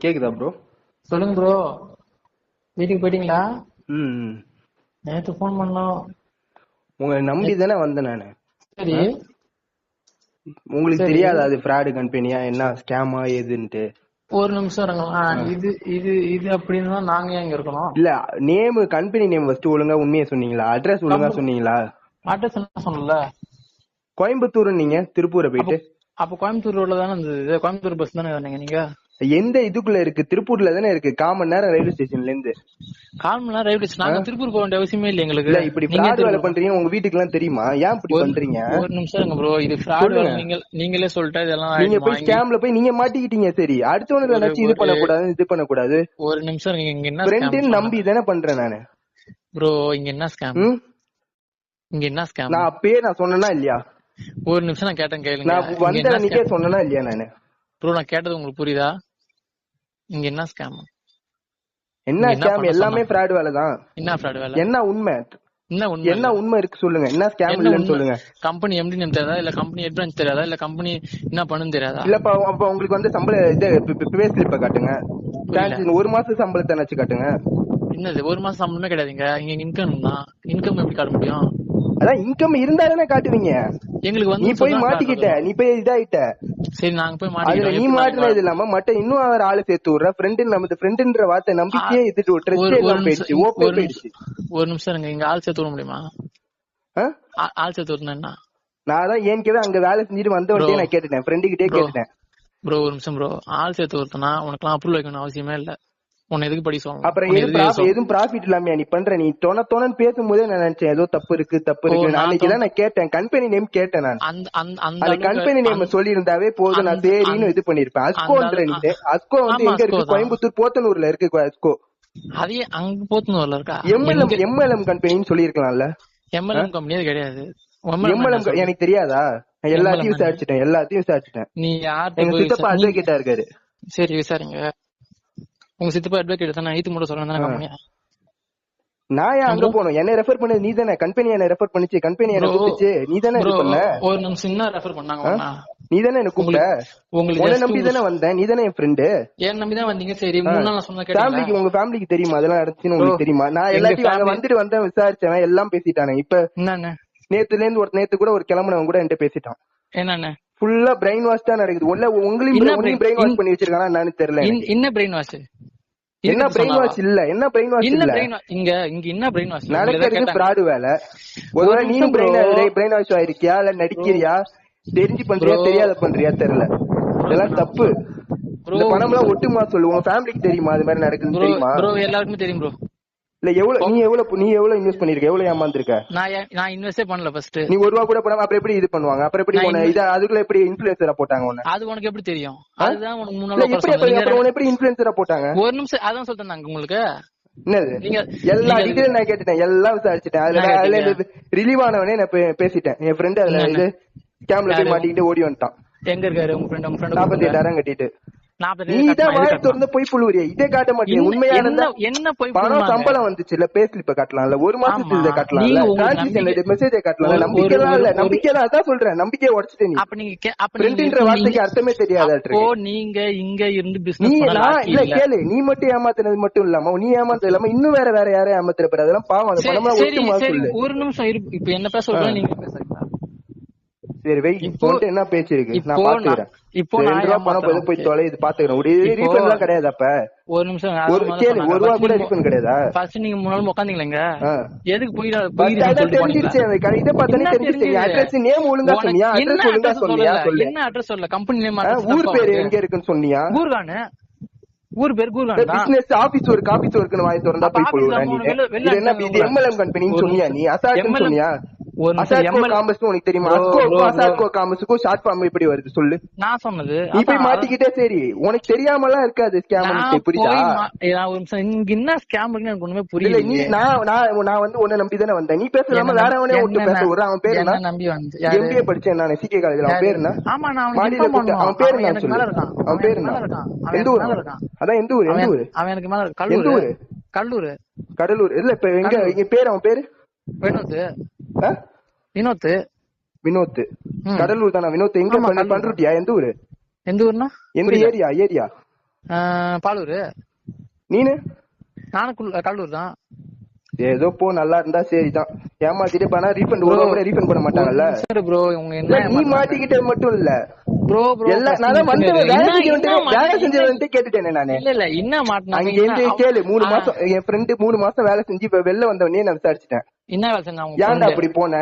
கேக்குதா ப்ரோ சொல்லுங்க ப்ரோ வீட்டுக்கு போயிட்டீங்களா? ம். நேத்து ஃபோன் பண்ணோம். உங்களை நம்பி தானே வந்தேன் நானு. சரி. உங்களுக்கு. தெரியாதா அது ஃப்ராடு கம்பெனியா என்ன ஸ்கேமா ஏதுன்ட்டு ஒரு நிமிஷம் இருங்களா இது இது இது அப்படின்னு நாங்க இங்க இருக்கணும்? இல்ல நேம் கம்பெனி நேம் ஃபர்ஸ்ட் ஒழுங்கா உண்மையை சொன்னீங்களா? அட்ரஸ் ஒழுங்கா சொன்னீங்களா? அட்ரஸ் என்ன சொன்னல? கோயம்புத்தூர் நீங்க திருப்பூரை போயிட்டு? அப்ப கோயம்புத்தூர் ரோட்ல தானே இருந்தது? கோயம்புத்தூர் பஸ் தானே வந்தீங்க நீங்க? எந்த இதுக்குள்ள இருக்கு? திருப்பூர்ல தானே இருக்கு. காமன் நேரம் ரயில்வே ஸ்டேஷன்ல இருந்து. கால் மணி நேரம் ரயில்வே ஸ்டேஷன். நாங்க திருப்பூர் போக வேண்டிய அவசியமே இல்லை எங்களுக்கு. இல்ல இப்படி நீங்க ஃப்ராட் வேலை பண்றீங்க. உங்க வீட்டுக்கு எல்லாம் தெரியுமா? ஏன் இப்படி பண்றீங்க? ஒரு நிமிஷம் இருங்க ப்ரோ இது ஃப்ராட். நீங்க நீங்களே சொல்லிட்டா இதெல்லாம் நீங்க? போய் ஸ்கேம்ல போய் நீங்க மாட்டிக்கிட்டீங்க சரி. அடுத்தவனுக்கு நினைச்சு இது ஒரு- பண்ணக்கூடாது இது பண்ணக்கூடாது. ஒரு நிமிஷம் இருங்க. இங்க என்ன ஃப்ரெண்டுன்னு நம்பி தானே பண்றேன் நானு. ப்ரோ இங்க என்ன ஸ்கேம்? இங்க என்ன ஸ்கேம் நான் அப்பயே நான் சொன்னேனா இல்லையா? ஒரு நிமிஷம் நான் கேட்டேன் கேளுங்க. நான் வந்த அன்னைக்கே? சொன்னேனா இல்லையா நானு? ப்ரோ நான் கேட்டது உங்களுக்கு புரியுதா? இங்க என்ன ஸ்கேம் என்ன ஸ்கேம் எல்லாமே? ஃப்ராட் வேலை தான் என்ன ஃப்ராட் வேலை? என்ன உண்மை? என்ன உண்மை? என்ன உண்மை இருக்கு சொல்லுங்க. என்ன ஸ்கேம் இல்லைன்னு? சொல்லுங்க. கம்பெனி எம்டி நேம் தெரியாதா? இல்ல கம்பெனி ஹெட் பிரான்ச் தெரியாதா? இல்ல கம்பெனி என்ன பண்ணுன்னு தெரியாதா? இல்லப்பா அப்ப உங்களுக்கு வந்து சம்பள இது பே ஸ்லிப்ப காட்டுங்க. ஒரு மாசம் சம்பளத்தை நினைச்சு காட்டுங்க. என்னது? ஒரு மாசம் சம்பளமே கிடையாதுங்க. இங்க இன்கம் தான் இன்கம் எப்படி காட்ட முடியும்? அதான் இன்கம் இருந்தா தானே காட்டுவீங்க. எங்களுக்கு நீ வந்து போய் சொன்னா மாட்டிக்கிட்ட. நீ போய் இதாயிட்ட. சரி நாங்க போய் அதுல நீ மாட்டிக்கிட்டோம் மாட்டினது இல்லாம மத்த இன்னும் அவர் ஆளு சேர்த்து விடுற. ஃப்ரெண்டு நமது ஃப்ரெண்டுன்ற வார்த்தை நம்பிக்கையே இது ஒரு ட்ரெஸ்டே ஒரு எல்லாம் போயிடுச்சு நிமிஷம் ஓப்பே ஒரு போயிடுச்சு. ஒரு நிமிஷம் இருங்க இங்க ஆள் சேர்த்து விட முடியுமா? ஆள் சேர்த்து விடணும் என்ன? நான் தான் ஏன்கவே அங்க வேலை செஞ்சுட்டு வந்தவன்ட்டே Bro. நான் கேட்டுட்டேன். ஃப்ரெண்டு கிட்டே Bro. கேட்டுட்டேன். ப்ரோ ஒரு நிமிஷம் ப்ரோ ஆள் சேர்த்து ஒருத்தனா உனக்குலாம் அப்ரூவல் வைக்கணும் அவசியமே இல்ல. உன்னை எதுக்கு படி சொல்லணும் அப்புறம் எதுவும் ப்ராஃபிட் இல்லாம நீ பண்ற? நீ தொண தொணன்னு பேசும்போதே நான் நினைச்சேன் ஏதோ தப்பு இருக்கு தப்பு இருக்கு. அன்னைக்கு தான் நான் கேட்டேன். கம்பெனி நேம் கேட்டேன் நான். அந்த கம்பெனி நேம் அந்த- சொல்லி இருந்தாவே போதும். நான் சரின்னு இது பண்ணிருப்பேன் அஸ்கோன்ற அஸ்கோ வந்து எங்க இருக்கு. கோயம்புத்தூர் போத்தனூர்ல இருக்கு அஸ்கோ அதையே அங்க போத்துனூர்ல இருக்கா? எம்எல்எம் எம்எல்எம் கம்பெனின்னு சொல்லிருக்கலாம்ல எம்எல்எம் கம்பெனியே கிடையாது. எம்எல்எம் எனக்கு தெரியாதா? எல்லாத்தையும் விசாரிச்சுட்டேன் எல்லாத்தையும் விசாரிச்சுட்டேன். நீ யார்கிட்ட எங்க சித்தப்பா அட்வொகேட்டா இருக்காரு. சரி விசாரிங்க. உங்க சித்தப்பா அட்வொகேட் தானே? ஈத்து மட்டும் சொல்றேன் தானே கம்பெனியா? நான் ஏன் அங்க போனோம் என்ன ரெஃபர் பண்ணது நீ தானே. கம்பெனி என்ன ரெஃபர் பண்ணிச்சு. கம்பெனி என்ன Bro, கூப்பிட்டுச்சு. நீ தானே இது பண்ண? ஒரு நிமிஷம் என்ன ரெஃபர் பண்ணாங்க? நீ தானே என்ன கூப்பிட்ட? உங்களுக்கு நம்பி தானே வந்தேன். நீ தானே என் ஃப்ரெண்டு ஏன் நம்பி தான் வந்தீங்க? சரி நான் சொன்ன ஃபேமிலிக்கு உங்க ஃபேமிலிக்கு தெரியுமா? அதெல்லாம் நடந்துச்சுன்னு உங்களுக்கு தெரியுமா? நான் எல்லாத்தையும் அங்க வந்துட்டு வந்தேன் விசாரிச்சேன் எல்லாம் பேசிட்டானே. இப்ப என்னண்ணே? நேத்துல இருந்து ஒரு நேத்து கூட ஒரு கிளம்புனவன் கூட என்கிட்ட பேசிட்டான். என்னண்ணே? ஃபுல்லா பிரெயின் வாஷ் தான் நடக்குது. உள்ள உங்களையும் பிரெயின் வாஷ் பண்ணி வச்சிருக்கானா என்னன்னு தெரியல. என்ன பிரெயின் வாஷ் என்ன பிரெயின் வாஷ் இல்ல? என்ன பிரெயின் வாஷ் இல்ல? இங்க இங்க என்ன பிரெயின் வாஷ் நடக்கிறது ஃப்ராடு வேலை. ஒருவேளை bro. பிரெயின் பிரெயின் வாஷ் ஆயிருக்கியா? இல்ல நடிக்கிறியா? தெரிஞ்சு பண்றியா. தெரியாத பண்றியா? தெரியல. இதெல்லாம் தப்பு. இந்த பணம் எல்லாம் ஒட்டுமா சொல்லு உங்க ஃபேமிலிக்கு தெரியுமா? அது மாதிரி நடக்குதுன்னு ப்ரோ தெரியுமா? ப்ரோ எல்லாருக்குமே தெரியும் ப்ரோ இல்ல எவ்வளவு நீ எவ்வளவு நீ எவ்வளவு இன்வெஸ்ட் பண்ணிருக்க? எவ்வளவு ஏமாந்துருக்க? நான் நான் இன்வெஸ்டே பண்ணல ஃபர்ஸ்ட் நீ ஒரு ரூபா கூட போடாம அப்புறம் எப்படி இது பண்ணுவாங்க? அப்புறம் எப்படி invest- இத அதுக்குள்ள எப்படி இன்ஃபுளுசரா போட்டாங்க உன்னை? அது உனக்கு எப்படி தெரியும்? அதுதான் உனக்கு மூணு நாள் எப்படி அப்புறம் எப்படி இன்ஃபுளுசரா போட்டாங்க? ஒரு நிமிஷம் அதான் நாங்க உங்களுக்கு. என்னது? எல்லா டீடைல் நான் கேட்டுட்டேன். எல்லாம் விசாரிச்சுட்டேன். அதுல அதுல? ரிலீவ் ஆனவனே நான் பேசிட்டேன். என் ஃப்ரெண்ட் அதுல? இது கேம்ல போய்? மாட்டிக்கிட்டு ஓடி வந்துட்டான். எங்க இருக்காரு? உங்க ஃப்ரெண்ட் உங்க நாற்பத்தி ஃப்ரெண்ட் எட்டாயிரம் கட்டிட்டு. போய் புழுவுறிய? இதே காட்ட மாட்டீங்க உண்மையான என்ன போய் பணம்? சம்பளம் வந்துச்சு. இல்ல பே ஸ்லிப்ப காட்டலாம்ல. ஒரு மாசத்துக்கு ஆமா. இதை காட்டலாம்ல. மெசேஜ் காட்டலாம்ல. ஒரு- நம்பிக்கை இல்ல. நம்பிக்கை தான் அதான் சொல்றேன். நம்பிக்கையை உடச்சிட்டு நீ. அப்ப நீங்க ஃப்ரெண்ட்ன்ற வார்த்தைக்கு அர்த்தமே தெரியாதா அப்போ நீங்க இங்க இருந்து பிசினஸ் இல்ல கேளு. நீ மட்டும் ஏமாத்துனது மட்டும் இல்லாம நீ ஏமாத்தது இல்லாம இன்னும் வேற வேற யாரையும் ஏமாத்துற அதெல்லாம் பாவம். அந்த ஒரு நிமிஷம் இப்ப என்ன பேச சொல்றேன் நீங்க சரி வெயிட். இப்போ- என்ன பேச்சு இருக்கு? நான் பாத்துக்கிறேன் இப்போ ரெண்டு ரூபா பணம். போய் தொலை இது பாத்துக்கிறேன் ஒரு ரீஃபண்ட் எல்லாம் கிடையாது அப்ப. ஒரு நிமிஷம் ஒரு கேளு ஒரு ரூபா கூட ரீஃபண்ட் கிடையாதா? ஃபர்ஸ்ட் நீங்க மூணு நாள் உட்காந்தீங்களா ஆ. எதுக்கு போய் தெரிஞ்சிருச்சு அந்த பார்த்தாலே தெரிஞ்சிருச்சு. அட்ரஸ் நேம் ஒழுங்கா சொன்னியா? அட்ரஸ் ஒழுங்கா சொன்னியா? என்ன அட்ரஸ் சொல்லல? கம்பெனி நேம் ஊர் பேரு எங்க இருக்குன்னு சொன்னியா? கூர்கானு ஊர் பேர் தான். பிசினஸ் ஆபீஸ் ஒர்க் ஆபீஸ் ஒர்க்னு வாங்கி திறந்தா போய் office போடுவா தான் நீ. என்ன இது எம்எல்எம் கம்பெனின்னு ஒரு சொன்னியா நீ? MLM சொன்னியா? உனக்கு தெரியுமா? அசாட்கோ காமர்ஸுக்கும் ஷார்ட் ஃபார்ம் எப்படி வருது சொல்லு. நான் சொன்னது நீ போய் அதான் மாட்டிக்கிட்டே சரி. உனக்கு தெரியாமலாம் இருக்காது ஸ்கேம் புரியுதா? ஒரு நிமிஷம் இங்க என்ன ஸ்கேம் இருக்குன்னு எனக்கு ஒண்ணுமே இல்ல புரியல நீ நான் நான் நான் வந்து உன்னை நம்பி தானே வந்தேன். நீ பேசலாம வேற அவனே விட்டு பேச. அவன் பேர் என்ன நம்பி வந்து யாரு? எம்பிஏ படிச்சேன் நான் சிகே காலேஜ்ல அவன் பேர் என்ன? ஆமா நான் பண்ணுவான். அவன் பேர் அவன் என்ன சொல்லு. அவன் பேர் என்ன. அவன் எந்த ஊர். அதான் எந்த ஊர்? எந்த அவன் ஊர்? அவன் எனக்கு மேல கல்லூர்? கல்லூர். கடலூர். இல்ல இப்ப எங்க இங்க பேர் அவன் பேரு? வினோத்? வினோத் வினோத். கடலூர் தானா? வினோத் எங்க. பண்ருட்டியா? எந்த ஊரு? எந்த ஊர்னா? எந்த ஏரியா? ஏரியா? பாலூர். நீனு? நானும் கடலூர் தான். ஏதோ போ நல்லா இருந்தா சரிதான். ஏமாத்திட்டு பண்ணா ரீஃபண்ட் ஒரு முறை ரீஃபண்ட் பண்ண மாட்டாங்கல்ல? சரி ப்ரோ இல்ல, என்ன நீ மாட்டிக்கிட்டது மட்டும் இல்ல. ப்ரோ ப்ரோ எல்லா நான் வந்து வேலை செஞ்சு வேலை செஞ்சவன்ட்டு கேட்டுட்டேனே நானு. இல்ல இல்ல என்ன மாட்டினாங்க? அங்க இருந்து கேளு. மூணு மாசம் என் ஃப்ரெண்டு மூணு மாசம் வேலை செஞ்சு இப்ப வெளில வந்தவனே நான் விசாரிச்சிட்டேன். என்ன வேலை செஞ்சாங்க ஏன்டா? அப்படி போன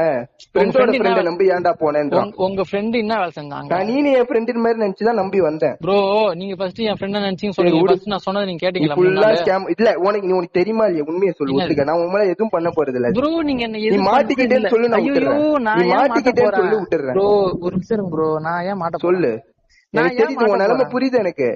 ஃப்ரெண்டோட ஃப்ரெண்ட நம்பி ஏன்டா போனேன்றான் உங்க- ஃப்ரெண்ட் என்ன வேலை செஞ்சாங்க நான் நீனு என் ஃப்ரெண்டு மாதிரி நினைச்சுதான் நம்பி வந்தேன் ப்ரோ நீங்க ஃபர்ஸ்ட் என் ஃப்ரெண்ட் நினைச்சீங்க விடு. ஃபர்ஸ்ட் நான் சொன்னது நீங்க நீ கேட்டீங்களா ஃபுல்லா ஸ்கேம் இல்ல உனக்கு நீ உனக்கு தெரியுமா இல்லையா உண்மையை சொல்லு? ஒத்துக்க நான் உன் மேல எதுவும் பண்ண போறது இல்ல ப்ரோ நீங்க என்ன நீ மாட்டிக்கிட்டேன்னு சொல்லு, நான். விட்டுறேன். நீ மாட்டிக்கிட்டேன்னு? சொல்லு, விட்டுறேன். ப்ரோ ஒரு நிமிஷம் ப்ரோ நான் ஏன் மாட்ட? சொல்லு நான் எனக்கு தெரியுது உன் நிலைமை? புரியுது எனக்கு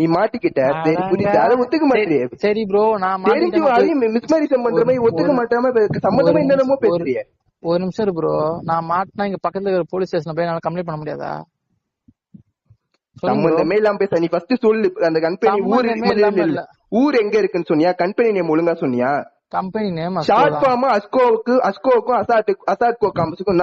நீ மாட்டிக்கிட்ட சரி. புரியுது. அதை ஒத்துக்க மாட்டியே சரி- ப்ரோ நான் தெரிஞ்சு அதையும் மிஸ்மரிசம் பண்ற மாதிரி ஒத்துக்க மாட்டாம சம்மந்தமா என்னென்னமோ பேசுறியே. ஒரு நிமிஷம் இரு ப்ரோ நான் மாட்டினா இங்க பக்கத்துல இருக்கிற போலீஸ் ஸ்டேஷன்ல போய் என்னால கம்ப்ளைண்ட் பண்ண முடியாதா. சம்பந்தமே இல்லாம பேச நீ ஃபர்ஸ்ட் சொல்லு. அந்த கம்பெனி ஊர். ஊர் எங்க இருக்குன்னு சொன்னியா? கம்பெனி நேம் ஒழுங்கா சொன்னியா? கம்பெனி நேம் ஷார்ட் ஃபார்ம் அஸ்கோவுக்கு அஸ்கோவுக்கும் அசாட்டுக்கு அசாட்கோ காம்பஸுக்கும்